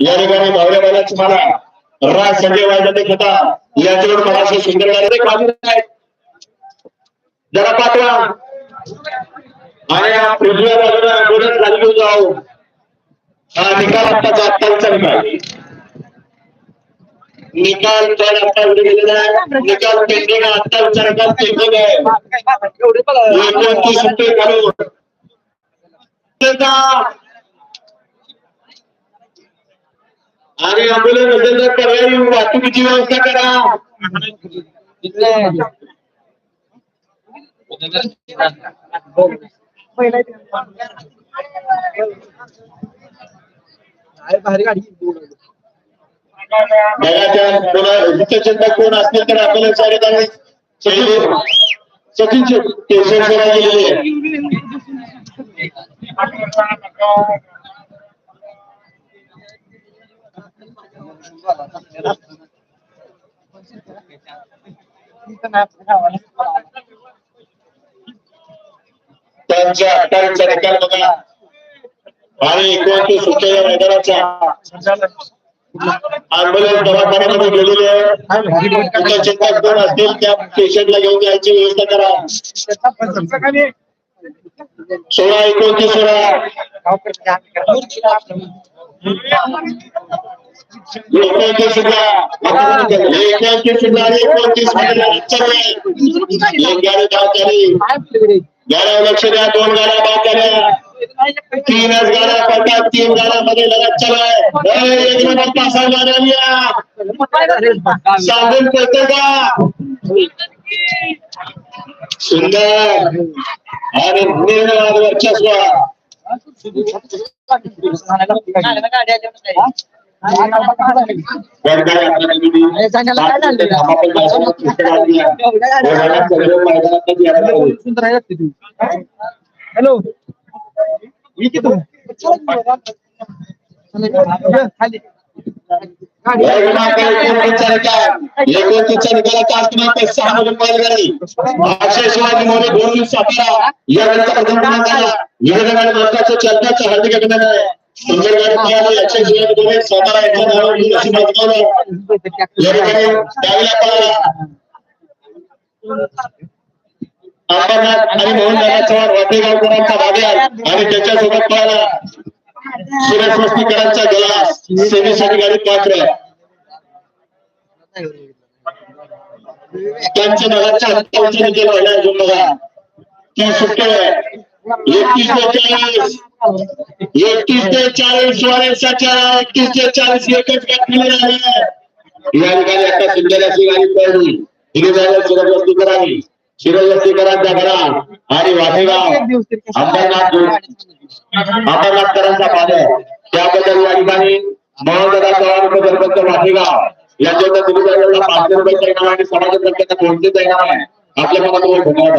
या ठिकाणी भावल्या बैला तुम्हाला राज संजय वाजते होता याच्यावर मला असे सुंदर गाणे आहेत. जरा पाठवा. आणि या पृथ्वीवर अजून ॲम्ब्युलन्स खाली जाऊ हा निकाल आत्ताचा आत्ताचा निकाल. निकाल आता गेलेला आहे निकाल पेंडिंग आत्ता विचार निकाल पेंडिंग आहे एकोणतीस रुपये घालून आणि असेल तर पर्यायी वाहतुकीची व्यवस्था करा भारी गाडी। ढगाच्या कोणा हिचा कोण असेल तर आपल्याला स्वागत आहे सचिन केसर गेलेले त्यांच्या अठ्ठावीसचा निकाल बघा. आणि एकोणतीस सुट्ट्या मैदानाच्या अँब्युलन्स दवाखान्यामध्ये गेलेली आहे तिथे चिंतक कोण असतील त्या पेशंटला घेऊन जायची व्यवस्था करा। सोळा एकोणतीस एकोणतीस सुद्धा एकोणतीस सुद्धा एकोणतीस एक गाडी धाव गाड्या लक्ष द्या दोन गाड्या बाद झाल्या. तीनच गाड्या पडतात तीन गाड्यामध्ये लढत चालू एक नंबर पासा गाड्या सांगून पडतं का? सुंदर. आणि निर्णय वर्चस्व हॅलो खाली सहा गाडी महाराष्ट्र शिवाजी मोरे दोन या वेळेचा प्रधानमंत्र्यांना या हार्दिक अभिनंदन लक्षात घेऊन सातारा यांच्या नावावर लसी बजावली या आणि त्याच्यासोबत पळाला. सुरेश गलास. सेवेसाठी गाडी पात्र. त्यांच्या नगरच्या हत्ता उंची देखील पहिला अजून बघा. तीस सुट्टे एकतीस बेचाळीस. एकतीस ते चाळीस वर्षाच्या एकतीस ते चाळीस एकच गाठी आहे. या ठिकाणी आता सुंदर अशी गाडी पळली हिने जायला शिरजस्ती करावी शिरज वस्तीकरांचा गडा आणि वाटेगाव. अंबरनाथ अंबरनाथकरांचा पादर. त्याबद्दल या ठिकाणी मोहनदादा चव्हाण उपसरपंच वाटेगाव. यांच्याकडे तुम्ही जायला पाचशे रुपयाचा इनाम आणि समाजातर्फे कोणतेच इनाम आहे. आपल्या मनात धन्यवाद.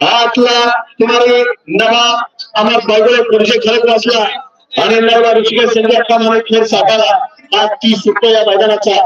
हा आपला तुम्हाला नवा आम्हाला बायगोळे पुरुष खरंच वाचला आणि नवा ऋषिकेश संजय अक्का मला खेळ साठाला हा तीस रुपये या मैदानाचा.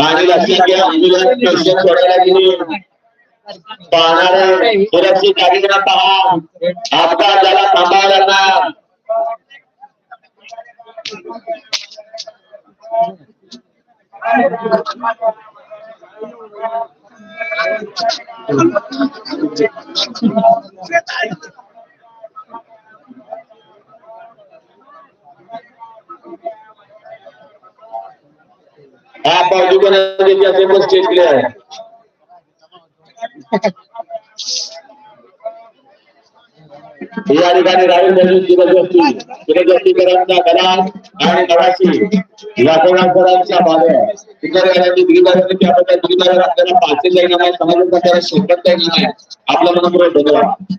आणि लक्षात घ्या कार्यक्रम पहा. आपला त्याला थांबायला लागणार हा पावजी कोणाला द्यायची असेल तर स्टेज क्लिअर आहे. या ठिकाणी राहुल गांधी ज़बरदस्ती जबरदस्तीकरांचा गला आणि नवाशी लाखोनांकरांच्या मागे इतर गाड्यांची दिग्दर्शन त्याबद्दल दिग्दर्शन आपल्याला पाचशे जाईना नाही समाजाचा त्याला शोधत जाईना नाही आपल्या मनपूर्वक धन्यवाद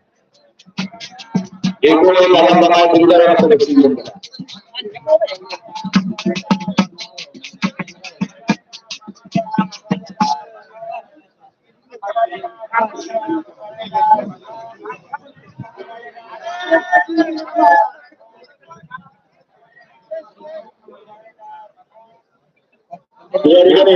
एकूण एक आनंदमय दिग्दर्शनाचं बक्षीस घेतलं या ठिकाणी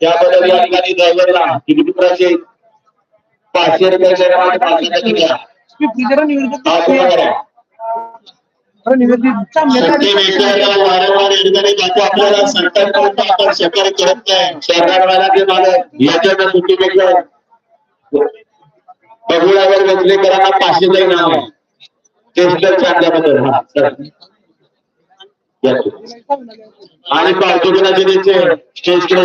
त्याबद्दल या ठिकाणी ड्रायव्हरला किती मित्राचे पाचशे आपल्याला सरकार आपण सहकार्य करत नाही. सरकारवाला ते पाचशे जाई नाव आणि पार्थिवनाचे त्याचे स्टेजकडे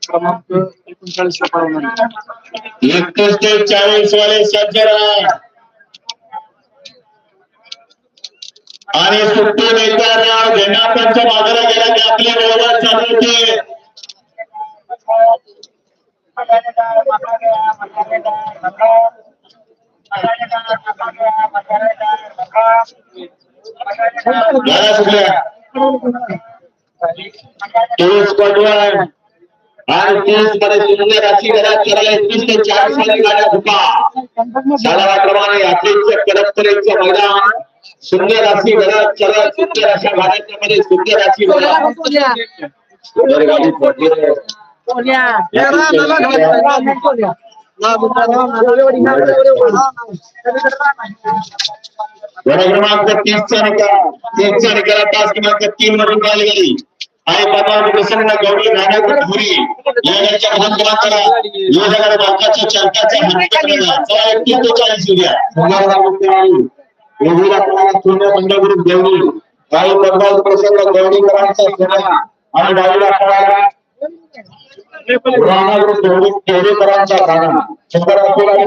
क्रमांक एकोणचाळीस वाले सज्ज राहा आणि सुट्टी नेत्यांना घेण्याच्या बाजारा गेला की आपले व्यवहार चालू आणि तीस मध्ये घरात करायला ते गाड्या झुका सालाप्रमाणे यात्रेच्या परंपरेचं मैदान सुंदर अशी घरात चला गाड्यांच्या मध्ये अशी घरात गाडी पडली तीन मधून काल गेली. आणि पद्मावती प्रसन्न गौरी नारायण धुरी या घरच्या भाग करा योजना मार्गाच्या चालकाचा चला आणि पद्मावती प्रसन्न कळाला राणा ग्रुप देवळी देवळीकरांचा खाना शंकर अकोला आणि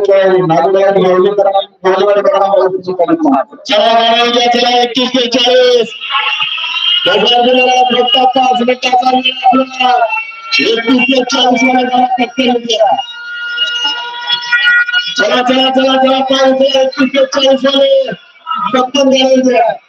चला गाड्या चला एकतीस ते चाळीस फक्त पाच ते चाळीस चला चला चला चला पाहिजे एकतीस चाळीस वाले पटकन घालायचे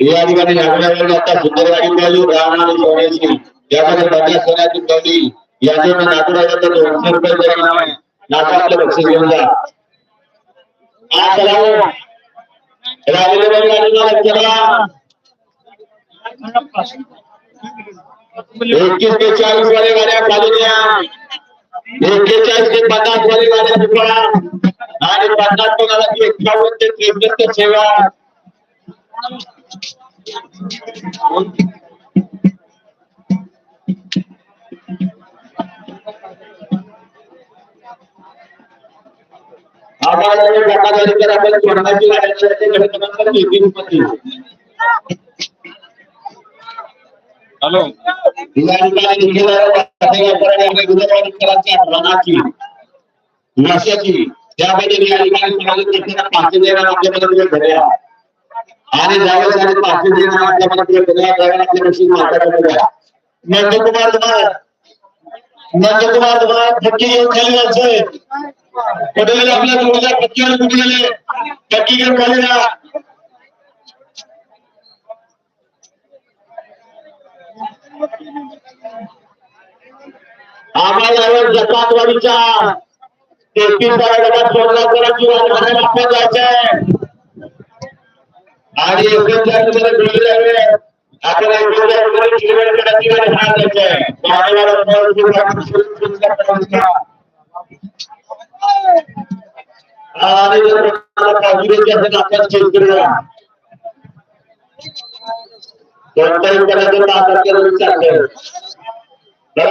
या ठिकाणी नागरावर आता सुंदर मिळाली राहणार आणि सोन्याची यामध्ये बघा सोन्याची गाडी याच्यावर नागरावर तर दोनशे रुपये तरी नाव आहे नाकातलं बक्षीस घेऊन जा चला. राहिलेल्या बैल गाडीला चला एकवीस ते चाळीस वाले गाड्या खाली द्या एक्केचाळीस ते पन्नास वाले गाड्या दुसरा आणि पन्नास कोणाला की सेवा जर आपण स्वर्णाची हॅलो घड्या आणि ज्यावेळेस आणि पाचशे देणार आपल्यामध्ये घड्या त्यावेळेस आपल्यापाशी माताकडे घ्या नंदकुमार धुमाळ नंदकुमार धुमाळ फटकी घेऊन खाली जायचंय पटेल आपल्या जोडीला फटकीवर कुठलेले फटकी घेऊन खाली जा आम्हाला जकातवाडीच्या तेहतीस बारा। सोडला আর এই ওখানকার তোমার বেরিয়ে যাবে আপনারা ওখানকার তোমার কিলোমিটার কাটি করে হাত দিচ্ছে বারবার আপনার উপর আপনার শরীর আর এই আপনারা কাজুরে যাবেন আপনার চলবে না দরকারি করার জন্য আপনাকে বিচার করবে তারা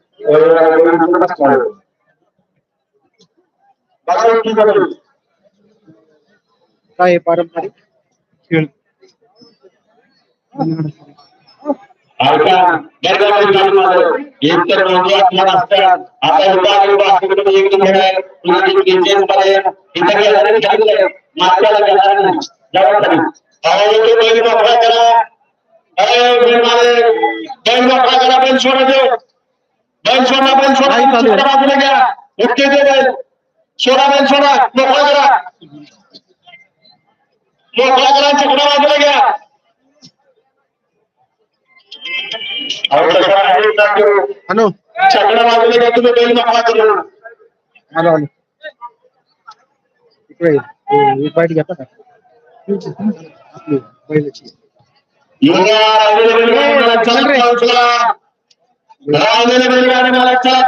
काय पारंपरिक खेळ ऐका, दरगावची गाडी मालक, एक तर नोंदी असणार असतात. आता उभा एक नंबर आहे. करा, बैल सोडा देऊ. घ्या. ओके ते बैल. सोडा बैल सोडा, मोकळा करा. मोकळा करा चकडा बाजूला घ्या अहो, तसं आहे ना तो. हॅलो चकडा बाजूला घ्या तुम्ही बैल मोकळा करू आलो आलो इकडे हे बाईट घेता का आपली बैलाची चला, चला. രാവിലെ പരിഹാരങ്ങളെക്കാൾ